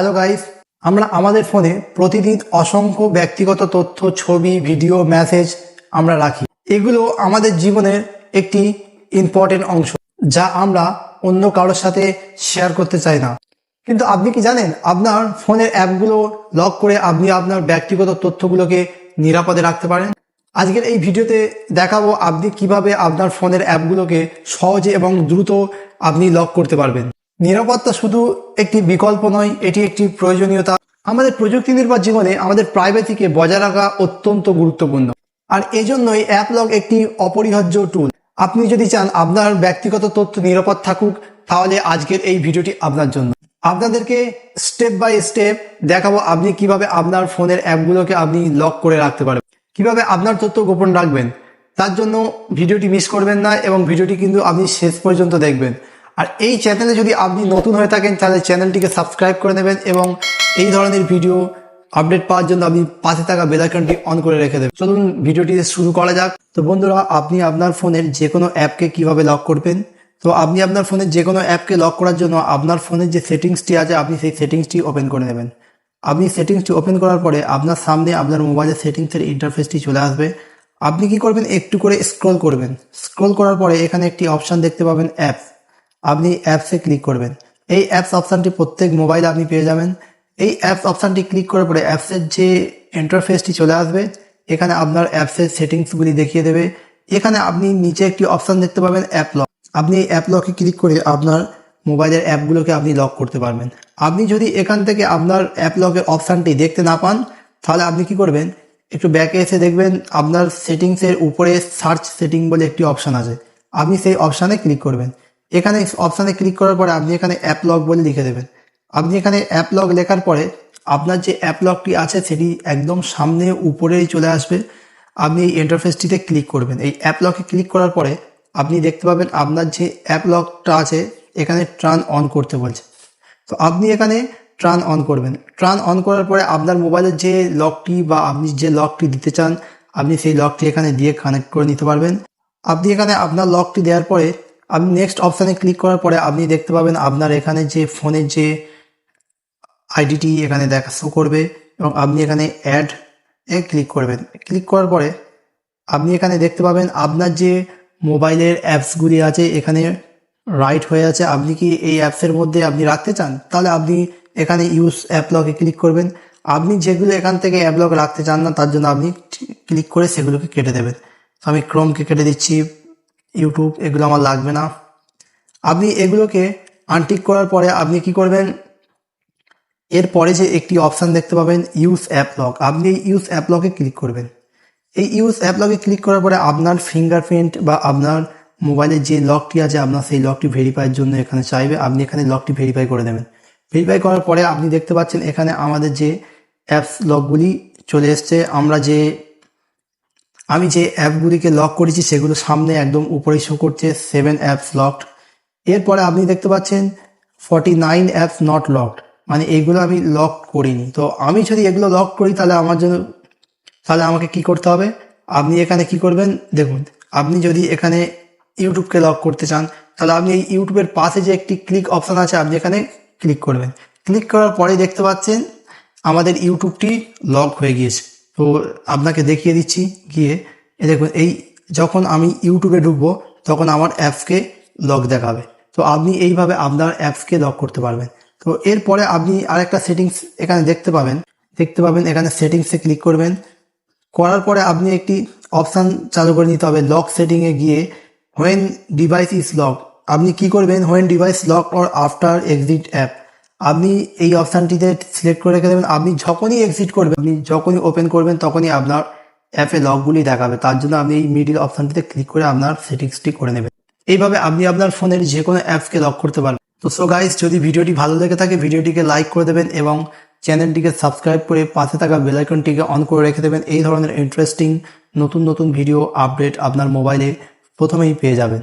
Hello guys আমরা আমাদের ফোনে প্রতিদিন অসংখ্য ব্যক্তিগত তথ্য, ছবি, ভিডিও মেসেজ আমরা রাখি। এগুলো আমাদের জীবনের একটি ইম্পর্টেন্ট অংশ, যা আমরা অন্য কারোর সাথে শেয়ার করতে চাই না। কিন্তু আপনি কি জানেন, আপনার ফোনের অ্যাপগুলো লক করে আপনি আপনার ব্যক্তিগত তথ্যগুলোকে নিরাপদে রাখতে পারেন? আজকের এই ভিডিওতে দেখাবো আপনি কীভাবে আপনার ফোনের অ্যাপগুলোকে সহজে এবং দ্রুত আপনি লক করতে পারবেন। নিরাপত্তা শুধু একটি বিকল্প নয়, এটি একটি প্রয়োজনীয়তা। আমাদের প্রযুক্তি নির্ভর জীবনে আমাদের প্রাইভেসিকে বজায় রাখা অত্যন্ত গুরুত্বপূর্ণ। আর এজন্যই অ্যাপ লক একটি অপরিহার্য টুল আপনি যদি চান আপনার ব্যক্তিগত তথ্য নিরাপদ থাকুক, তাহলে আজকের এই ভিডিওটি আপনার জন্য। আপনাদেরকে স্টেপ বাই স্টেপ দেখাবো আপনি কীভাবে আপনার ফোনের অ্যাপগুলোকে আপনি লক করে রাখতে পারবেন, কীভাবে আপনার তথ্য গোপন রাখবেন। তার জন্য ভিডিওটি মিস করবেন না এবং ভিডিওটি কিন্তু আপনি শেষ পর্যন্ত দেখবেন। আর এই চ্যানেলে যদি আপনি নতুন হয়ে থাকেন, তাহলে চ্যানেলটিকে সাবস্ক্রাইব করে নেবেন এবং এই ধরনের ভিডিও আপডেট পাওয়ার জন্য আপনি পাশে থাকা বেলাইকনটি অন করে রেখে দেবেন। চলুন ভিডিওটি শুরু করা যাক। তো বন্ধুরা, আপনি আপনার ফোনের যে কোনো অ্যাপকে কীভাবে লক করবেন? তো আপনি আপনার ফোনের যে কোনো অ্যাপকে লক করার জন্য আপনার ফোনের যে সেটিংসটি আছে, আপনি সেই সেটিংসটি ওপেন করে নেবেন। আপনি সেটিংসটি ওপেন করার পরে আপনার সামনে আপনার মোবাইলের সেটিংসের ইন্টারফেসটি চলে আসবে। আপনি কি করবেন? একটু করে স্ক্রল করবেন। স্ক্রল করার পরে এখানে একটি অপশন দেখতে পাবেন অ্যাপস আপনি অ্যাপসে ক্লিক করবেন। এই অ্যাপস অপশানটি প্রত্যেক মোবাইলে আপনি পেয়ে যাবেন। এই অ্যাপস অপশানটি ক্লিক করার পরে অ্যাপসের যে ইন্টারফেসটি চলে আসবে, এখানে আপনার অ্যাপসের সেটিংসগুলি দেখিয়ে দেবে। এখানে আপনি নিচে একটি অপশান দেখতে পাবেন অ্যাপ লক আপনি এই অ্যাপ লকে ক্লিক করে আপনার মোবাইলের অ্যাপগুলোকে আপনি লক করতে পারবেন। আপনি যদি এখান থেকে আপনার অ্যাপ লকের অপশানটি দেখতে না পান, তাহলে আপনি কি করবেন? একটু ব্যাকে এসে দেখবেন আপনার সেটিংসের উপরে সার্চ সেটিং বলে একটি অপশান আছে। আপনি সেই অপশানে ক্লিক করবেন। এখানে অপশানে ক্লিক করার পরে আপনি এখানে অ্যাপ লক বলে লিখে দেবেন। আপনি এখানে অ্যাপ লক লেখার পরে আপনার যে অ্যাপ লকটি আছে সেটি একদম সামনে উপরেই চলে আসবে। আপনি এই ইন্টারফেসটিতে ক্লিক করবেন। এই অ্যাপ লকে ক্লিক করার পরে আপনি দেখতে পাবেন আপনার যে অ্যাপ লকটা আছে এখানে ট্রান অন করতে বলছে। তো আপনি এখানে ট্রান অন করবেন। ট্রান অন করার পরে আপনার মোবাইলের যে লকটি বা আপনি যে লকটি দিতে চান, আপনি সেই লকটি এখানে দিয়ে কানেক্ট করে নিতে পারবেন। আপনি এখানে আপনার লকটি দেওয়ার পরে আপনি নেক্সট অপশানে ক্লিক করার পরে আপনি দেখতে পাবেন আপনার এখানে যে ফোনের যে আইডিটি এখানে দেখা শো করবে এবং আপনি এখানে অ্যাড এ ক্লিক করবেন। ক্লিক করার পরে আপনি এখানে দেখতে পাবেন আপনার যে মোবাইলের অ্যাপসগুলি আছে এখানে রাইট হয়ে আছে। আপনি কি এই অ্যাপসের মধ্যে আপনি রাখতে চান? তাহলে আপনি এখানে ইউজ অ্যাপ লকে ক্লিক করবেন। আপনি যেগুলো এখান থেকে অ্যাপ লক রাখতে চান না, তার জন্য আপনি ক্লিক করে সেগুলোকে কেটে দেবেন। আমি ক্রোমকে কেটে দিচ্ছি। ইউটিউব এগুলো আমার লাগবে না। আপনি এগুলোকে আনটিক করার পরে আপনি কি করবেন? এরপরে যে একটি অপশান দেখতে পাবেন ইউজ অ্যাপ লক আপনি এই ইউজ অ্যাপ লকে ক্লিক করবেন। এই ইউজ অ্যাপ লকে ক্লিক করার পরে আপনার ফিঙ্গারপ্রিন্ট বা আপনার মোবাইলের যে লকটি আছে, আপনার সেই লকটি ভেরিফাইয়ের জন্য এখানে চাইবে। আপনি এখানে লকটি ভেরিফাই করে দেবেন। ভেরিফাই করার পরে আপনি দেখতে পাচ্ছেন এখানে আমাদের যে অ্যাপস লকগুলি চলে এসছে। আমরা যে আমি যে অ্যাপগুলিকে লক করেছি সেগুলো সামনে একদম উপরে শো করছে সেভেন অ্যাপস লকড এরপরে আপনি দেখতে পাচ্ছেন forty nine apps not locked মানে এগুলো আমি লক করিনি। তো আমি যদি এগুলো লক করি, তাহলে আমার জন্য, তাহলে আমাকে কি করতে হবে? আপনি এখানে কি করবেন? দেখুন, আপনি যদি এখানে ইউটিউবকে লক করতে চান, তাহলে আপনি এই ইউটিউবের পাশে যে একটি ক্লিক অপশান আছে, আপনি এখানে ক্লিক করবেন। ক্লিক করার পরে দেখতে পাচ্ছেন, আমাদের ইউটিউবটি লক হয়ে গিয়েছে। তো আপনাকে দেখিয়ে দিচ্ছি গিয়ে। এ দেখুন, এই যখন আমি ইউটিউবে ঢুকবো, তখন আমার অ্যাপসকে লক দেখাবে। তো আপনি এইভাবে আপনার অ্যাপসকে লক করতে পারবেন। তো এরপরে আপনি আরেকটা সেটিংস এখানে দেখতে পাবেন। দেখতে পাবেন, এখানে সেটিংসে ক্লিক করবেন। করার পরে আপনি একটি অপশান চালু করে নিতে হবে লক সেটিংয়ে গিয়ে। হোয়েন ডিভাইস ইজ লক আপনি কি করবেন? When device lock or after exit app আপনি এই অপশানটিতে সিলেক্ট করে রেখে দেবেন, আপনি যখনই এক্সিট করবেন, আপনি যখনই ওপেন করবেন, তখনই আপনার অ্যাপে লকগুলি দেখাবে। তার জন্য আপনি এই মিডিল অপশানটিতে ক্লিক করে আপনার সেটিংসটি করে নেবেন। এইভাবে আপনি আপনার ফোনের যে কোনো অ্যাপসকে লক করতে পারবেন। তো সো গাইজ যদি ভিডিওটি ভালো লেগে থাকে, ভিডিওটিকে লাইক করে দেবেন এবং চ্যানেলটিকে সাবস্ক্রাইব করে পাশে থাকা বেলাইকনটিকে অন করে রেখে দেবেন। এই ধরনের ইন্টারেস্টিং নতুন নতুন ভিডিও আপডেট আপনার মোবাইলে প্রথমেই পেয়ে যাবেন।